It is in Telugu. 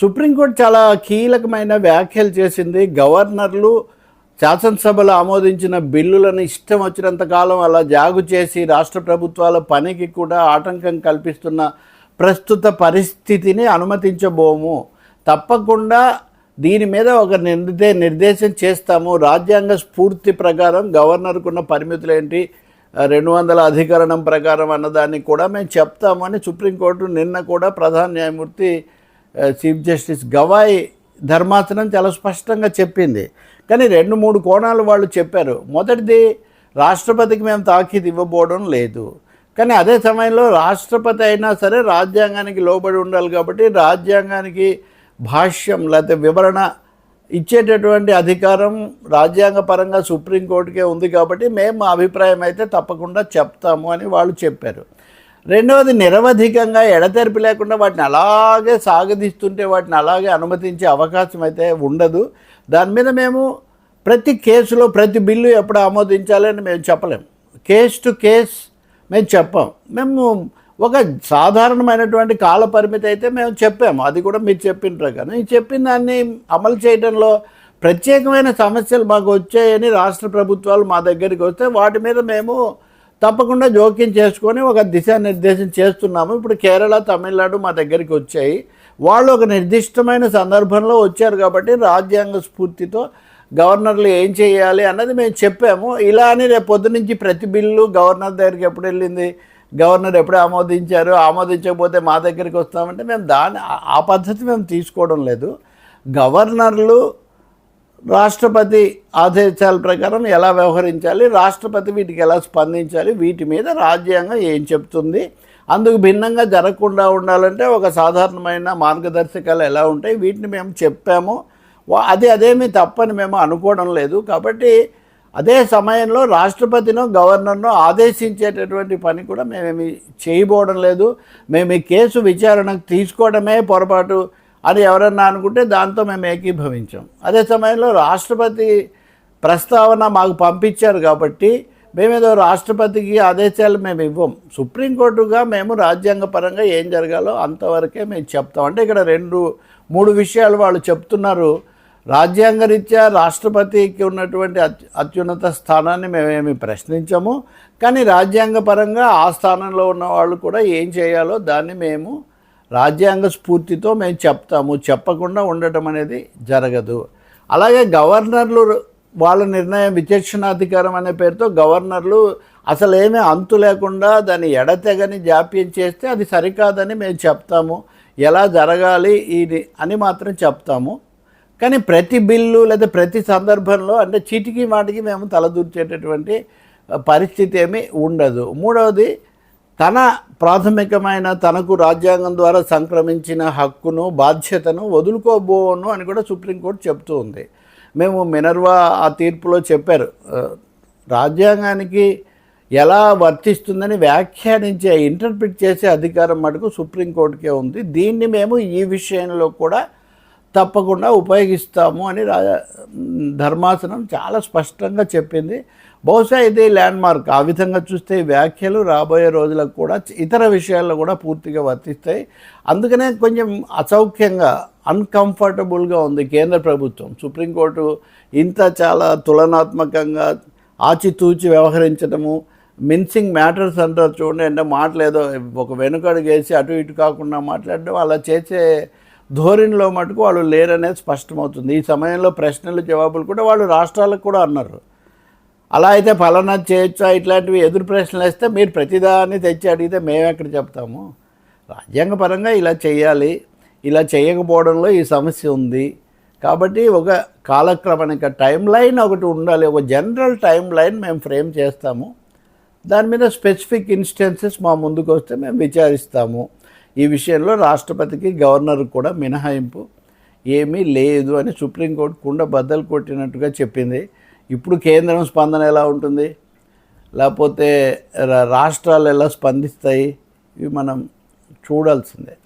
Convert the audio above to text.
సుప్రీంకోర్టు చాలా కీలకమైన వ్యాఖ్యలు చేసింది. గవర్నర్లు శాసనసభలో ఆమోదించిన బిల్లులను ఇష్టం వచ్చినంత కాలం అలా జాగు చేసి రాష్ట్ర ప్రభుత్వాల పనికి కూడా ఆటంకం కల్పిస్తున్న ప్రస్తుత పరిస్థితిని అనుమతించబోము. తప్పకుండా దీని మీద ఒక నిర్దే నిర్దేశం చేస్తాము. రాజ్యాంగ స్ఫూర్తి ప్రకారం గవర్నర్కున్న పరిమితులు ఏంటి రెండు వందల అధికరణం ప్రకారం అన్నదాన్ని కూడా మేము చెప్తామని సుప్రీంకోర్టు నిన్న కూడా ప్రధాన న్యాయమూర్తి చీఫ్ జస్టిస్ గవాయ్ ధర్మాసనం చాలా స్పష్టంగా చెప్పింది. కానీ రెండు మూడు కోణాలు వాళ్ళు చెప్పారు. మొదటిది రాష్ట్రపతికి మేము తాకీదు ఇవ్వబోవడం లేదు. కానీ అదే సమయంలో రాష్ట్రపతి అయినా సరే రాజ్యాంగానికి లోబడి ఉండాలి కాబట్టి రాజ్యాంగానికి భాష్యం లేకపోతే వివరణ ఇచ్చేటటువంటి అధికారం రాజ్యాంగపరంగా సుప్రీంకోర్టుకే ఉంది కాబట్టి మేము మా అభిప్రాయం అయితే తప్పకుండా చెప్తాము అని వాళ్ళు చెప్పారు. రెండవది నిరవధికంగా ఎడతెరిపి లేకుండా వాటిని అలాగే సాగదీస్తుంటే వాటిని అలాగే అనుమతించే అవకాశం అయితే ఉండదు. దాని మీద మేము ప్రతి కేసులో ప్రతి బిల్లు ఎప్పుడు ఆమోదించాలని మేము చెప్పలేము కేస్ టు కేస్ మేము చెప్పాం. మేము ఒక సాధారణమైనటువంటి కాల పరిమితి అయితే మేము చెప్పాము. అది కూడా మీరు చెప్పిన ప్రకారం. ఈ చెప్పిన దాన్ని అమలు చేయడంలో ప్రత్యేకమైన సమస్యలు మాకు వచ్చాయని రాష్ట్ర ప్రభుత్వాలు మా దగ్గరికి వస్తే వాటి మీద మేము తప్పకుండా జోక్యం చేసుకొని ఒక దిశానిర్దేశం చేస్తున్నాము. ఇప్పుడు కేరళ తమిళనాడు మా దగ్గరికి వచ్చాయి. వాళ్ళు ఒక నిర్దిష్టమైన సందర్భంలో వచ్చారు కాబట్టి రాజ్యాంగ స్ఫూర్తితో గవర్నర్లు ఏం చేయాలి అన్నది మేము చెప్పాము. ఇలా అని రేపు పొద్దు నుంచి ప్రతి బిల్లు గవర్నర్ దగ్గరికి ఎప్పుడు వెళ్ళింది? గవర్నర్ ఎప్పుడు ఆమోదించారు? ఆమోదించకపోతే మా దగ్గరికి వస్తామంటే మేము దాని ఆ- ఆ పద్ధతి మేము తీసుకోవడం లేదు. గవర్నర్లు రాష్ట్రపతి ఆదేశాల ప్రకారం ఎలా వ్యవహరించాలి రాష్ట్రపతి వీటికి ఎలా స్పందించాలి వీటి మీద రాజ్యాంగం ఏం చెప్తుంది అందుకు భిన్నంగా జరగకుండా ఉండాలంటే ఒక సాధారణమైన మార్గదర్శకాలు ఎలా ఉంటాయి వీటిని మేము చెప్పాము. అది అదేమీ తప్పని మేము అనుకోవడం లేదు. కాబట్టి అదే సమయంలో రాష్ట్రపతిను గవర్నర్ను ఆదేశించేటటువంటి పని కూడా మేమేమి చేయబోవడం లేదు. మేము ఈ కేసు విచారణకు తీసుకోవడమే పొరపాటు. అని ఎవరన్నా అనుకుంటే దాంతో మేము ఏకీభవించాం. అదే సమయంలో రాష్ట్రపతి ప్రస్తావన మాకు పంపించారు కాబట్టి మేమేదో రాష్ట్రపతికి ఆదేశాలు మేము ఇవ్వం. సుప్రీంకోర్టుగా మేము రాజ్యాంగపరంగా ఏం జరగాలో అంతవరకే మేము చెప్తాం. అంటే ఇక్కడ రెండు మూడు విషయాలు వాళ్ళు చెప్తున్నారు. రాజ్యాంగరీత్యా రాష్ట్రపతికి ఉన్నటువంటి అత్యున్నత స్థానాన్ని మేమేమి ప్రశ్నించము. కానీ రాజ్యాంగపరంగా ఆ స్థానంలో ఉన్న వాళ్ళు కూడా ఏం చేయాలో దాన్ని మేము రాజ్యాంగ స్ఫూర్తితో మేము చెప్తాము. చెప్పకుండా ఉండటం అనేది జరగదు. అలాగే గవర్నర్లు వాళ్ళ నిర్ణయం విచక్షణాధికారం అనే పేరుతో గవర్నర్లు అసలు ఏమీ అంతు లేకుండా దాన్ని ఎడతెగని జాప్యం చేస్తే అది సరికాదని మేము చెప్తాము. ఎలా జరగాలి ఇది అని మాత్రం చెప్తాము. కానీ ప్రతి బిల్లు లేదా ప్రతి సందర్భంలో అంటే చీటికి మాటికి మేము తలదూర్చేటటువంటి పరిస్థితి ఏమీ ఉండదు. మూడవది తన ప్రాథమికమైన తనకు రాజ్యాంగం ద్వారా సంక్రమించిన హక్కును బాధ్యతను వదులుకోబోను అని కూడా సుప్రీంకోర్టు చెప్తూ ఉంది. మేము మినర్వా ఆ తీర్పులో చెప్పారు. రాజ్యాంగానికి ఎలా వర్తిస్తుందని వ్యాఖ్యానించే ఇంటర్ప్రిట్ చేసే అధికారం మటుకు సుప్రీంకోర్టుకే ఉంది. దీన్ని మేము ఈ విషయంలో కూడా తప్పకుండా ఉపయోగిస్తాము అని రా ధర్మాసనం చాలా స్పష్టంగా చెప్పింది. బహుశా ఇది ల్యాండ్ మార్క్ ఆ విధంగా చూస్తే వ్యాఖ్యలు రాబోయే రోజులకు కూడా ఇతర విషయాల్లో కూడా పూర్తిగా వర్తిస్తాయి. అందుకనే కొంచెం అసౌఖ్యంగా అన్కంఫర్టబుల్గా ఉంది కేంద్ర ప్రభుత్వం. సుప్రీంకోర్టు ఇంత చాలా తులనాత్మకంగా ఆచితూచి వ్యవహరించడము మిన్సింగ్ మ్యాటర్స్ అంటారు చూడండి అంటే మాటలేదో ఒక వెనుకడుగేసి అటు ఇటు కాకుండా మాట్లాడడం అలా చేసే ధోరణిలో మటుకు వాళ్ళు లేరనేది స్పష్టమవుతుంది. ఈ సమయంలో ప్రశ్నలు జవాబులు కూడా వాళ్ళు రాష్ట్రాలకు కూడా అన్నారు. అలా అయితే ఫలానా చేయొచ్చా? ఇట్లాంటివి ఎదురు ప్రశ్నలు వేస్తే మీరు ప్రతిదాన్ని తెచ్చి అడిగితే మేము ఎక్కడ చెప్తాము? రాజ్యాంగపరంగా ఇలా చేయాలి. ఇలా చేయకపోవడంలో ఈ సమస్య ఉంది. కాబట్టి ఒక కాలక్రమణిక టైం లైన్ ఒకటి ఉండాలి. ఒక జనరల్ టైం లైన్ మేము ఫ్రేమ్ చేస్తాము. దాని మీద స్పెసిఫిక్ ఇన్స్టెన్సెస్ మా ముందుకు వస్తే మేము విచారిస్తాము. ఈ విషయంలో రాష్ట్రపతికి గవర్నర్ కూడా మినహాయింపు. ఏమీ లేదు అని సుప్రీంకోర్టు కుండ బద్దలు కొట్టినట్టుగా చెప్పింది. ఇప్పుడు కేంద్రం స్పందన ఎలా ఉంటుంది? లేకపోతే రా- రాష్ట్రాలు ఎలా స్పందిస్తాయి? ఇవి మనం చూడాల్సిందే.